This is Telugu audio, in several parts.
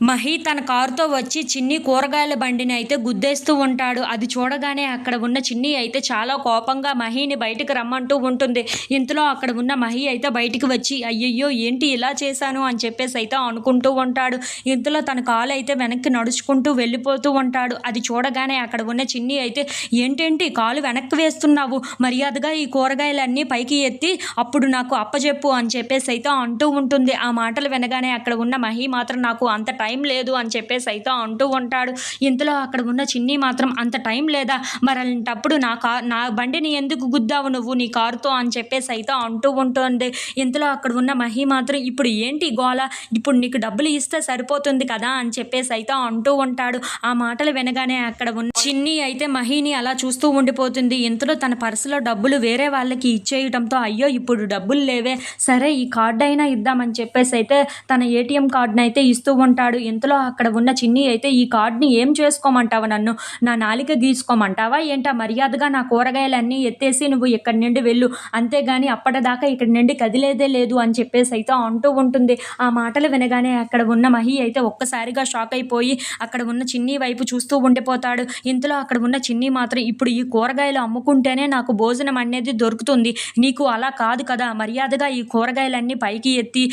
మహి తన కారుతో వచ్చి చిన్ని కూరగాయల బండిని అయితే గుద్దేస్తూ ఉంటాడు. అది చూడగానే అక్కడ ఉన్న చిన్ని అయితే చాలా కోపంగా మహిని బయటకు రమ్మంటూ ఉంటుంది. ఇంతలో అక్కడ ఉన్న మహి అయితే బయటికి వచ్చి అయ్యయ్యో ఏంటి ఇలా చేశాను? అని చెప్పేసి అయితే అనుకుంటూ ఉంటాడు. ఇంతలో తన కాలు అయితే వెనక్కి నడుచుకుంటూ వెళ్ళిపోతూ ఉంటాడు. అది చూడగానే అక్కడ ఉన్న చిన్ని అయితే ఏంటేంటి కాలు వెనక్కి వేస్తున్నావు? మర్యాదగా ఈ కూరగాయలన్నీ పైకి ఎత్తి అప్పుడు నాకు అప్పచెప్పు అని చెప్పేసి అయితే అంటూ ఉంటుంది. ఆ మాటలు వినగానే అక్కడ ఉన్న మహి మాత్రం నాకు అంత టైం లేదు అని చెప్పేసి అయితే అంటూ ఉంటాడు. ఇంతలో అక్కడ ఉన్న చిన్ని మాత్రం అంత టైం లేదా? మరి అలాంటప్పుడు నా కా నా బండిని ఎందుకు గుద్దావు నువ్వు నీ కారుతో? అని చెప్పేసి అయితే అంటూ ఉంటుంది. ఇంతలో అక్కడ ఉన్న మహి మాత్రం ఇప్పుడు ఏంటి గోళ ఇప్పుడు నీకు డబ్బులు ఇస్తే సరిపోతుంది కదా? అని చెప్పేసి అయితే అంటూ ఉంటాడు. ఆ మాటలు వినగానే అక్కడ ఉన్న చిన్ని అయితే మహిని అలా చూస్తూ ఉండిపోతుంది. ఇంతలో తన పర్సులో డబ్బులు వేరే వాళ్ళకి ఇచ్చేయటంతో అయ్యో ఇప్పుడు డబ్బులు లేవే. సరే ఈ కార్డు అయినా ఇద్దామని చెప్పేసి అయితే తన ఏటీఎం కార్డునైతే ఇస్తూ ఉంటాడు. ఇంతలో అక్కడ ఉన్న చిన్ని అయితే ఈ కార్డ్ని ఏం చేసుకోమంటావు నన్ను? నా నాలిక గీసుకోమంటావా? ఏంటా మర్యాదగా నా కూరగాయలన్నీ ఎత్తేసి నువ్వు ఇక్కడి నుండి వెళ్ళు. అంతేగాని అప్పటిదాకా ఇక్కడి నుండి కదిలేదే లేదు అని చెప్పేసి అయితే అంటూ ఉంటుంది. ఆ మాటలు వినగానే అక్కడ ఉన్న మహి అయితే ఒక్కసారిగా షాక్ అయిపోయి అక్కడ ఉన్న చిన్ని వైపు చూస్తూ ఉండిపోతాడు. ఇంతలో అక్కడ ఉన్న చిన్ని మాత్రం ఇప్పుడు ఈ కూరగాయలు అమ్ముకుంటేనే నాకు భోజనం అనేది దొరుకుతుంది. నీకు అలా కాదు కదా. మర్యాదగా ఈ కూరగాయలన్నీ పైకి ఎత్తి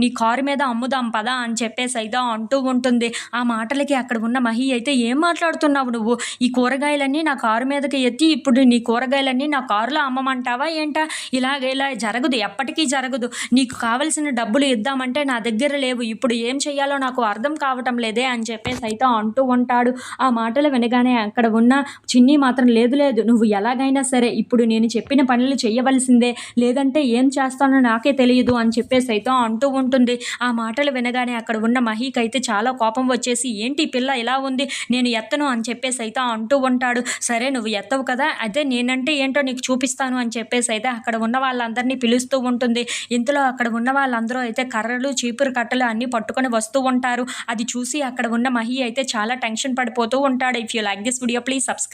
నీ కారు మీద అమ్ముదాం పదా అని చెప్పేసి అయితే అంటూ ఉంటుంది. ఆ మాటలకి అక్కడ ఉన్న మహి అయితే ఏం మాట్లాడుతున్నావు నువ్వు? ఈ కూరగాయలన్నీ నా కారు మీదకి ఎత్తి ఇప్పుడు నీ కూరగాయలన్నీ నా కారులో అమ్మమంటావా ఏంటా? ఇలాగ ఇలా జరగదు ఎప్పటికీ జరగదు. నీకు కావలసిన డబ్బులు ఇద్దామంటే నా దగ్గర లేవు. ఇప్పుడు ఏం చేయాలో నాకు అర్థం కావటం లేదే అని చెప్పేసి అయితే అంటూ ఉంటాడు. ఆ మాటలు వినగానే అక్కడ ఉన్న చిన్ని మాత్రం లేదు లేదు నువ్వు ఎలాగైనా సరే ఇప్పుడు నేను చెప్పిన పనులు చేయవలసిందే లేదంటే ఏం చేస్తానో నాకే తెలియదు అని చెప్పేసి అయితే అంటూ ఉంటుంది. ఆ మాటలు వినగానే అక్కడ ఉన్న మహీకైతే అయితే చాలా కోపం వచ్చేసి ఏంటి ఈ పిల్ల ఇలా ఉంది? నేను ఎత్తను అని చెప్పేసి అయితే అంటూ ఉంటాడు. సరే నువ్వు ఎత్తవు కదా? అదే నేనంటే ఏంటో నీకు చూపిస్తాను అని చెప్పేసి అయితే అక్కడ ఉన్న వాళ్ళందరినీ పిలుస్తూ ఉంటుంది. ఇంతలో అక్కడ ఉన్న వాళ్ళందరూ అయితే కర్రలు చీపురు కట్టలు అన్నీ పట్టుకొని వస్తూ ఉంటారు. అది చూసి అక్కడ ఉన్న మహి అయితే చాలా టెన్షన్ పడిపోతూ ఉంటాడు. If you like this video please subscribe